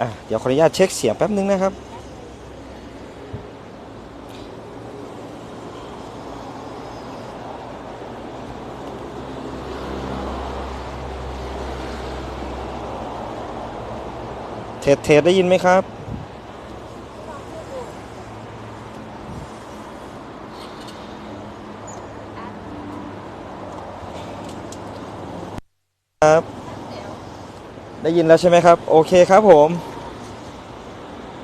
อะเดี๋ยวขออนุญาตเช็คเสียงแป๊บนึงนะครับเทสเทสได้ยินไหมครับครับ ได้ยินแล้วใช่ไหมครับ โอเคครับผม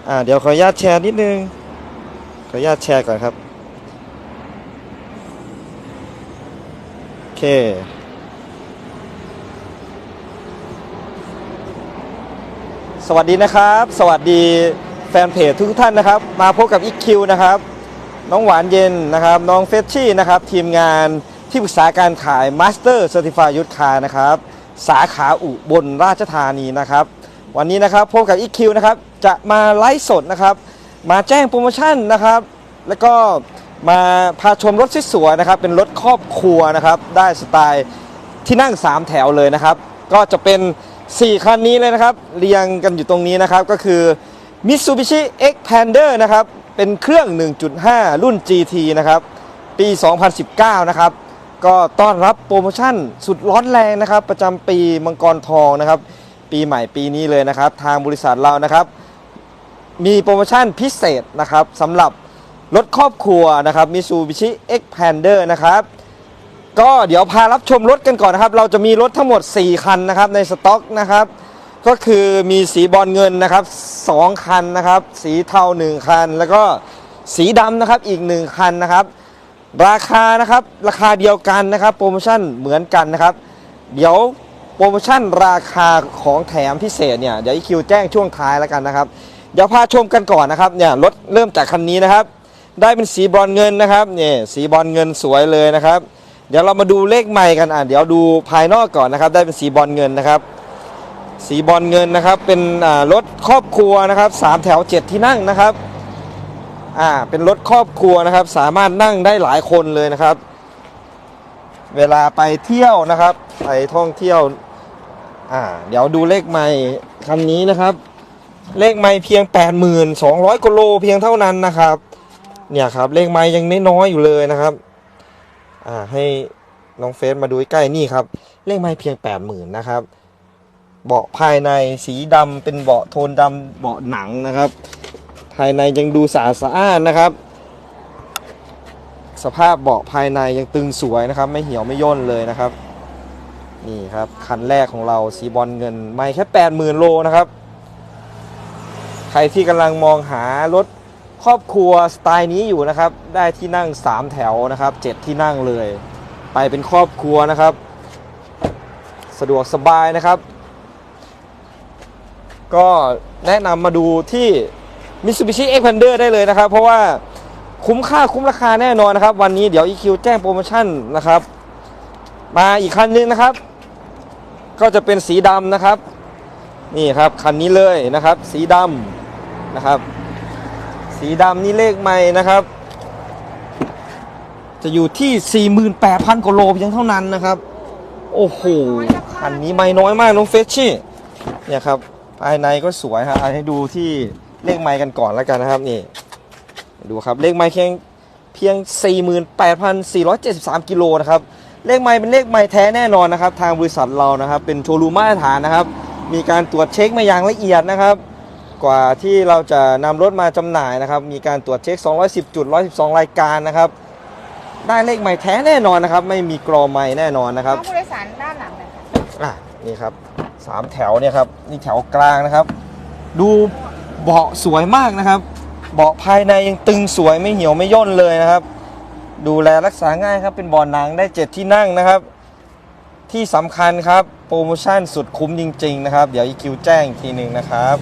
อ่าเดี๋ยวขออนุญาตแชร์นิดนึง ขออนุญาตแชร์ก่อนครับ โอเค สวัสดีนะครับ สวัสดีแฟนเพจทุกท่านนะครับ มาพบกับอีคิวนะครับ น้องหวานเย็นนะครับ น้องเฟชชี่นะครับ ทีมงานที่ปรึกษาการขาย Master Certified ยุทธคานะครับ สาขาอุบลราชธานีนะครับ วันนี้นะครับพบกับอีคิวนะครับจะมาไลฟ์สดนะครับ มาแจ้งโปรโมชั่นนะครับ แล้วก็มาพาชมรถสวยๆนะครับ เป็นรถครอบครัวนะครับ ได้สไตล์ที่นั่ง 3 แถวเลยนะครับ ก็จะเป็น 4 คันนี้เลยนะครับ เรียงกันอยู่ตรงนี้นะครับ ก็คือ Mitsubishi Xpander นะครับ เป็นเครื่อง 1.5 รุ่น GT นะครับ ปี 2019 นะครับ ก็ต้อนรับโปรโมชั่นสุดร้อนแรงนะครับ ประจำปีมังกรทองนะครับ ปีใหม่ปีนี้เลยนะครับ ทางบริษัทเรานะครับ มีโปรโมชั่นพิเศษนะครับสำหรับรถครอบครัวนะครับ Mitsubishi Xpander นะครับ ก็เดี๋ยวพารับชมรถกันก่อนนะครับ เราจะมีรถทั้งหมด 4 คันนะครับในสต็อกนะครับ ก็คือมีสีบอลเงินนะครับ 2 คันนะครับ สีเทา 1 คัน แล้วก็สีดำนะครับอีก 1 คันนะครับ ราคานะครับราคาเดียวกันนะครับโปรโมชั่นเหมือนกันนะครับ เดี๋ยวโปรโมชั่นราคาของแถมพิเศษเนี่ยเดี๋ยวอีคิวแจ้งช่วงท้ายแล้วกันนะครับเดี๋ยวพาชมกันก่อนนะครับเนี่ยรถเริ่มจากคันนี้นะครับ ได้เป็นสีบอลเงินนะครับเนี่ยสีบอลเงินสวยเลยนะครับ เดี๋ยวเรามาดูเลขใหม่กันอะเดี๋ยวดูภายนอกก่อนนะครับ ได้เป็นสีบอลเงินนะครับ สีบอลเงินนะครับเป็นรถครอบครัวนะครับสามแถวเจ็ดที่นั่งนะครับ อ่าเป็นรถครอบครัวนะครับ สามารถนั่งได้หลายคนเลยนะครับ เวลาไปเที่ยวนะครับ ไปท่องเที่ยวอ่าเดี๋ยวดูเลขใหม่คันนี้นะครับ เลขไม่เพียง 8,200กิโลเพียงเท่านั้นนะครับ เนี่ยครับเลขไม่ยังน้อยๆอยู่เลยนะครับอ่าให้น้องเฟซมาดูใกล้นี่ครับ เลขไม่เพียง 80,000นะครับ เบาะภายในสีดำเป็นเบาะโทนดำเบาะหนังนะครับายในยังดูสะอาดสะอ้านนะครับ สภาพเบาะภายในยังตึงสวยนะครับ ไม่เหี่ยวไม่ย่นเลยนะครับ นี่ครับ คันแรกของเราสีบอลเงิน ไม่แค่ 80,000 โลนะครับ ใครที่กำลังมองหารถครอบครัวสไตล์นี้อยู่นะครับ ได้ที่นั่ง 3 แถวนะครับ 7 ที่นั่งเลย ไปเป็นครอบครัวนะครับ สะดวกสบายนะครับ ก็แนะนำมาดูที่ Mitsubishi Xpander ได้เลยนะครับ เพราะว่าคุ้มค่าคุ้มราคาแน่นอนนะครับ วันนี้เดี๋ยว EQ แจ้งโปรโมชั่นนะครับ มาอีกคันนึงนะครับ ก็จะเป็นสีดำนะครับ นี่ครับคันนี้เลยนะครับ สีดำนะครับ สีดำนี่เลขไม่นะครับ จะอยู่ที่ 48,000กว่าโลเพียงเท่านั้นนะครับ โอ้โหคันนี้ไม่น้อยมากน้องเฟชชี่เนี่ยครับภายในก็สวยครับให้ดูที่ เลขไม้กันก่อนแล้วกันนะครับนี่ดูครับเลขไม้เพียงเพียง 48,473 กิโลนะครับเลขไม้เป็นเลขไม้แท้แน่นอนนะครับ ทางบริษัทเรานะครับ เป็นโชว์รูมมาตรฐานนะครับ มีการตรวจเช็คมาอย่างละเอียดนะครับ กว่าที่เราจะนำรถมาจำหน่ายนะครับ มีการตรวจเช็ค 210 จุด 112 รายการนะครับ ได้เลขใหม่แท้แน่นอนนะครับ ไม่มีกรอใหม่แน่นอนนะครับห้องผู้โดยสารด้านหลังเลยค่ะอะนี่ครับสามแถวเนี่ยครับนี่แถวกลางนะครับ ดู เบาะสวยมากนะครับ เบาะภายในยังตึงสวยไม่เหี่ยวไม่ย่นเลยนะครับ ดูแลรักษาง่ายครับเป็นเบาะหนังได้เจ็ดที่นั่งนะครับ ที่สำคัญครับโปรโมชั่นสุดคุ้มจริง ๆ นะครับ เดี๋ยวอีคิวแจ้งอีกทีหนึ่งนะครับ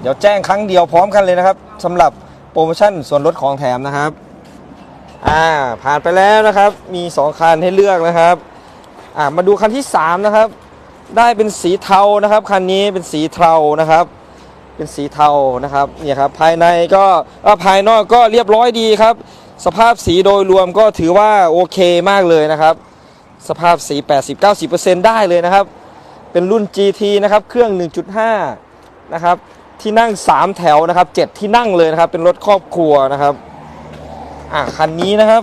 เดี๋ยวแจ้งครั้งเดียวพร้อมกันเลยนะครับสำหรับโปรโมชั่นส่วนลดของแถมนะครับอ่าผ่านไปแล้วนะครับ มี 2 คันให้เลือกนะครับอ่ามาดูคันที่ 3 นะครับ ได้เป็นสีเทานะครับ คันนี้เป็นสีเทานะครับ เป็นสีเทานะครับเนี่ยครับภายในก็ภายนอกก็เรียบร้อยดีครับ สภาพสีโดยรวมก็ถือว่าโอเคมากเลยนะครับ สภาพสี 80-90%ได้เลยนะครับ เป็นรุ่น GT นะครับเครื่อง 1.5 นะครับที่นั่ง 3 แถวนะครับ 7 ที่นั่งเลยนะครับ เป็นรถครอบครัวนะครับอะคันนี้นะครับ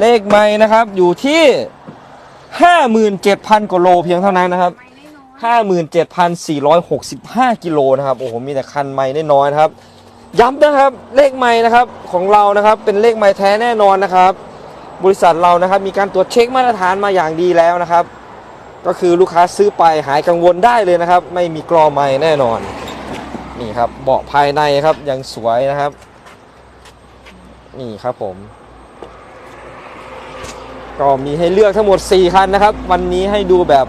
เลขไม่นะครับอยู่ที่ 57,000กว่าโลเพียงเท่านั้นนะครับ 57,465 กิโลนะครับ โอ้โห มีแต่คันไม่น้อยนะครับ ย้ำนะครับ เลขไม่นะครับของเรานะครับ เป็นเลขไม่แท้แน่นอนนะครับ บริษัทเรานะครับ มีการตรวจเช็คมาตรฐานมาอย่างดีแล้วนะครับ ก็คือลูกค้าซื้อไปหายกังวลได้เลยนะครับ ไม่มีกรอไม่แน่นอน นี่ครับ เบาะภายในครับ ยังสวยนะครับ นี่ครับผมก็มีให้เลือกทั้งหมด 4 คันนะครับ วันนี้ให้ดูแบบ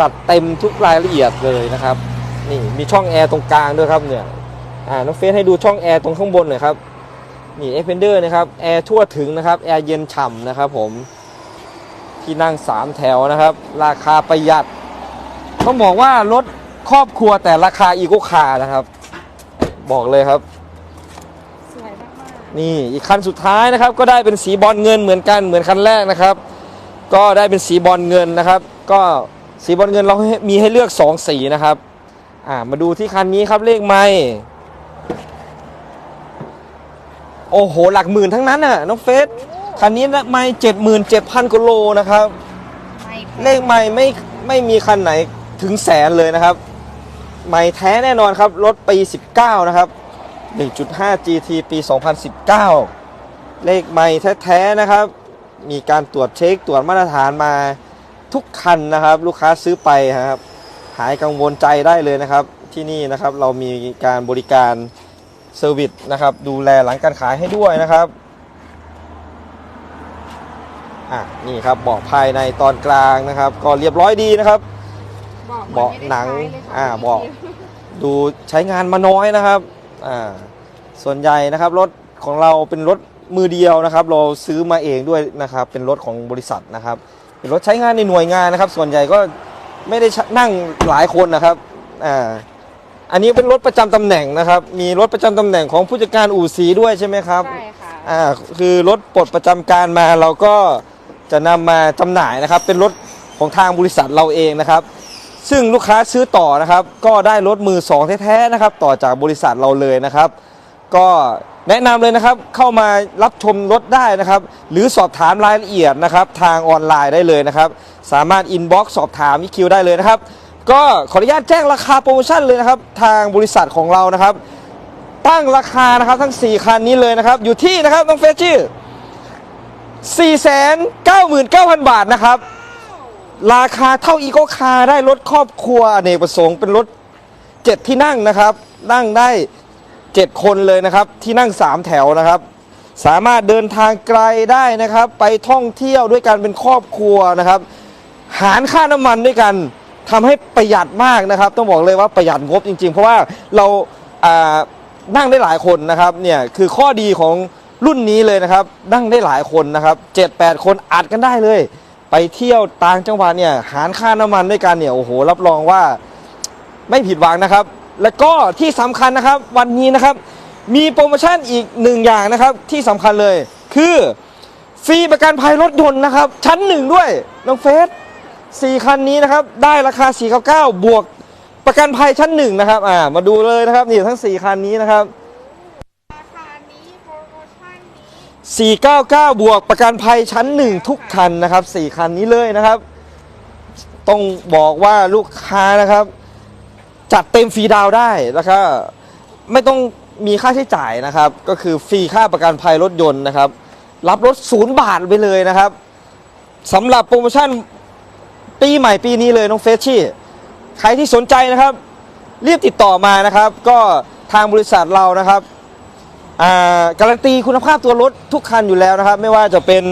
จัดเต็มทุกรายละเอียดเลยนะครับ นี่มีช่องแอร์ตรงกลางด้วยครับเนี่ยอ่าน้องเฟซให้ดูช่องแอร์ตรงข้างบนหน่อยครับนี่เอฟเฟนเดอร์นะครับแอร์ทั่วถึงนะครับแอร์เย็นฉ่ำนะครับผมที่นั่ง 3 แถวนะครับ ราคาประหยัดต้องบอกว่ารถครอบครัวแต่ราคาอีโกคาร์นะครับ บอกเลยครับสวยมากนี่อีกคันสุดท้ายนะครับ ก็ได้เป็นสีบอลเงินเหมือนกันเหมือนคันแรกนะครับ ก็ได้เป็นสีบอลเงินนะครับ ก็ สีบอลเงินเราให้มีให้เลือก 2 สีนะครับ อ่า มาดูที่คันนี้ครับเลขไม่โอ้โห หลักหมื่นทั้งนั้นน่ะ น้องเฟสคันนี้นะไม่เจ็ดหมื่นเจ็ดพันกิโลนะครับๆไม่เลขไม่ไม่ไม่มีคันไหนถึงแสนเลยนะครับ ไม่แท้แน่นอนครับ รถปี 19 นะครับ 1.5 GT ปี 2019 เลขไม่แท้ๆนะครับ มีการตรวจเช็คตรวจมาตรฐานมา ทุกคันนะครับ ลูกค้าซื้อไปครับ หายกังวลใจได้เลยนะครับ ที่นี่นะครับเรามีการบริการเซอร์วิสนะครับ ดูแลหลังการขายให้ด้วยนะครับอะนี่ครับเบาะภายในตอนกลางนะครับ ก็เรียบร้อยดีนะครับเบาะหนังอ่าเบาะดูใช้งานมาน้อยนะครับอ่าส่วนใหญ่นะครับรถของเราเป็นรถมือเดียวนะครับ เราซื้อมาเองด้วยนะครับ เป็นรถของบริษัทนะครับเป็น รถใช้งานในหน่วยงานนะครับ ส่วนใหญ่ก็ไม่ได้นั่งหลายคนนะครับอ่าอันนี้เป็นรถประจำตำแหน่งนะครับ มีรถประจำตำแหน่งของผู้จัดการอู่สีด้วยใช่ไหมครับใช่ค่ะอ่าคือรถปลดประจำการมาเราก็จะนำมาจำหน่ายนะครับ เป็นรถของทางบริษัทเราเองนะครับ ซึ่งลูกค้าซื้อต่อนะครับ ก็ได้รถมือสองแท้ๆนะครับ ต่อจากบริษัทเราเลยนะครับ ก็ แนะนำเลยนะครับเข้ามารับชมรถได้นะครับ หรือสอบถามรายละเอียดนะครับ ทางออนไลน์ได้เลยนะครับ สามารถอินบ็อกซ์สอบถามอีคิวได้เลยนะครับ ก็ขออนุญาตแจ้งราคาโปรโมชั่นเลยนะครับ ทางบริษัทของเรานะครับ ตั้งราคานะครับทั้ง 4 คันนี้เลยนะครับ อยู่ที่นะครับน้องเฟชชี่499,000 บาทนะครับ ราคาเท่าอีโกคาร์ได้รถครอบครัวอเนกประสงค์เป็นรถ 7 ที่นั่งนะครับ นั่งได้ 7 คนเลยนะครับ ที่นั่ง 3 แถวนะครับ สามารถเดินทางไกลได้นะครับ ไปท่องเที่ยวด้วยกันเป็นครอบครัวนะครับ หารค่าน้ำมันด้วยกันทำให้ประหยัดมากนะครับ ต้องบอกเลยว่าประหยัดงบจริง ๆ เพราะว่าเราอ่านั่งได้หลายคนนะครับเนี่ยคือข้อดีของรุ่นนี้เลยนะครับ นั่งได้หลายคนนะครับ 7-8 คนอัดกันได้เลย ไปเที่ยวต่างจังหวัดเนี่ยหารค่าน้ำมันด้วยกันเนี่ยโอ้โหรับรองว่าไม่ผิดหวังนะครับ แล้วก็ที่สำคัญนะครับวันนี้นะครับมีโปรโมชั่นอีกหนึ่งอย่างนะครับที่สำคัญเลยคือฟรีประกันภัยรถยนต์นะครับ ชั้นหนึ่งด้วยน้องเฟสสี่คันนี้นะครับได้ราคา 499 บวกประกันภัยชั้นหนึ่งนะครับอ่ามาดูเลยนะครับนี่ทั้ง 4 คันนี้นะครับราคานี้โปรโมชั่นนี้499 บวกประกันภัยชั้นหนึ่งทุกคันนะครับ 4 คันนี้เลยนะครับ ต้องบอกว่าลูกค้านะครับ จัดเต็มฟรีดาวได้แล้วก็ไม่ต้องมีค่าใช้จ่ายนะครับ ก็คือฟรีค่าประกันภัยรถยนต์นะครับ รับรถศูนย์บาทไปเลยนะครับสำหรับโปรโมชั่นปีใหม่ปีนี้เลยน้องเฟชชี่ใครที่สนใจนะครับ รีบติดต่อมานะครับ ก็ทางบริษัทเรานะครับการันตีคุณภาพตัวรถทุกคันอยู่แล้วนะครับ ไม่ว่าจะเป็น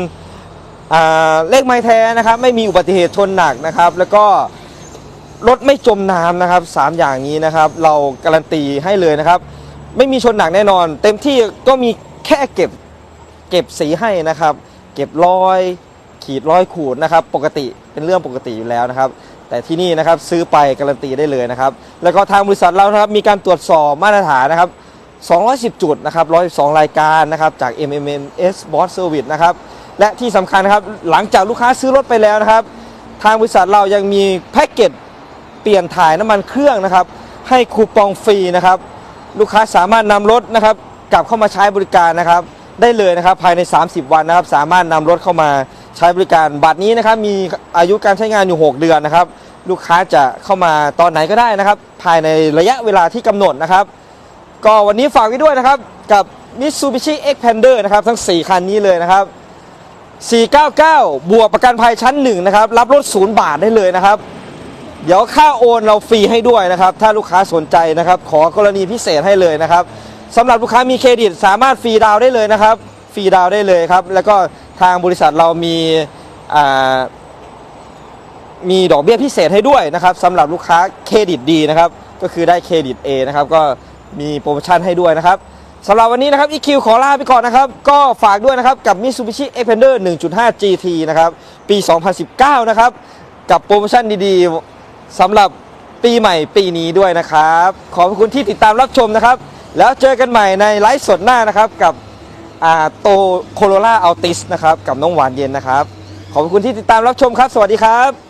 เลขไม้แท้นะครับ ไม่มีอุบัติเหตุชนหนักนะครับ แล้วก็ รถไม่จมน้ำนะครับสามอย่างนี้นะครับ เราการันตีให้เลยนะครับ ไม่มีชนหนักแน่นอน เต็มที่ก็มีแค่เก็บเก็บสีให้นะครับ เก็บรอย ขีดร้อยขูดนะครับ ปกติเป็นเรื่องปกติอยู่แล้วนะครับ แต่ที่นี่นะครับซื้อไปการันตีได้เลยนะครับ แล้วก็ทางบริษัทเรานะครับมีการตรวจสอบมาตรฐานนะครับ210 จุดนะครับ112 รายการนะครับจาก MMS Boss Service นะครับ และที่สำคัญนะครับหลังจากลูกค้าซื้อรถไปแล้วนะครับ ทางบริษัทเรายังมีแพ็กเกจ ปลี่ยนถ่ายน้ำมันเครื่องนะครับ ให้คูปองฟรีนะครับ ลูกค้าสามารถนำรถนะครับ กลับเข้ามาใช้บริการนะครับ ได้เลยนะครับภายใน 30 วันนะครับ สามารถนำรถเข้ามาใช้บริการบัตรนี้นะครับ มีอายุการใช้งานอยู่ 6 เดือนนะครับ ลูกค้าจะเข้ามาตอนไหนก็ได้นะครับ ภายในระยะเวลาที่กำหนดนะครับ ก็วันนี้ฝากไว้ด้วยนะครับกับ Mitsubishi Xpander นะครับทั้ง 4 คันนี้เลยนะครับ 499 บวกประกันภัยชั้น 1 นะครับ รับรถศูนย์บาทได้เลยนะครับ เดี๋ยวค่าโอนเราฟรีให้ด้วยนะครับ ถ้าลูกค้าสนใจนะครับ ขอกรณีพิเศษให้เลยนะครับสำหรับลูกค้ามีเครดิตสามารถฟรีดาวได้เลยนะครับ ฟรีดาวได้เลยครับ แล้วก็ทางบริษัทเรามีมีดอกเบี้ยพิเศษให้ด้วยนะครับสำหรับลูกค้าเครดิตดีนะครับ ก็คือได้เครดิต A นะครับ ก็มีโปรโมชั่นให้ด้วยนะครับสำหรับวันนี้นะครับ EQ ขอลาไปก่อนนะครับ ก็ฝากด้วยนะครับกับ Mitsubishi Xpander 1.5 GT นะครับ ปี 2019 นะครับ กับโปรโมชั่นดีๆ สำหรับปีใหม่ปีนี้ด้วยนะครับ ขอบคุณที่ติดตามรับชมนะครับ แล้วเจอกันใหม่ในไลฟ์สดหน้านะครับกับอาโตโคโรล่าอัลติสนะครับกับน้องหวานเย็นนะครับ ขอบคุณที่ติดตามรับชมครับ สวัสดีครับ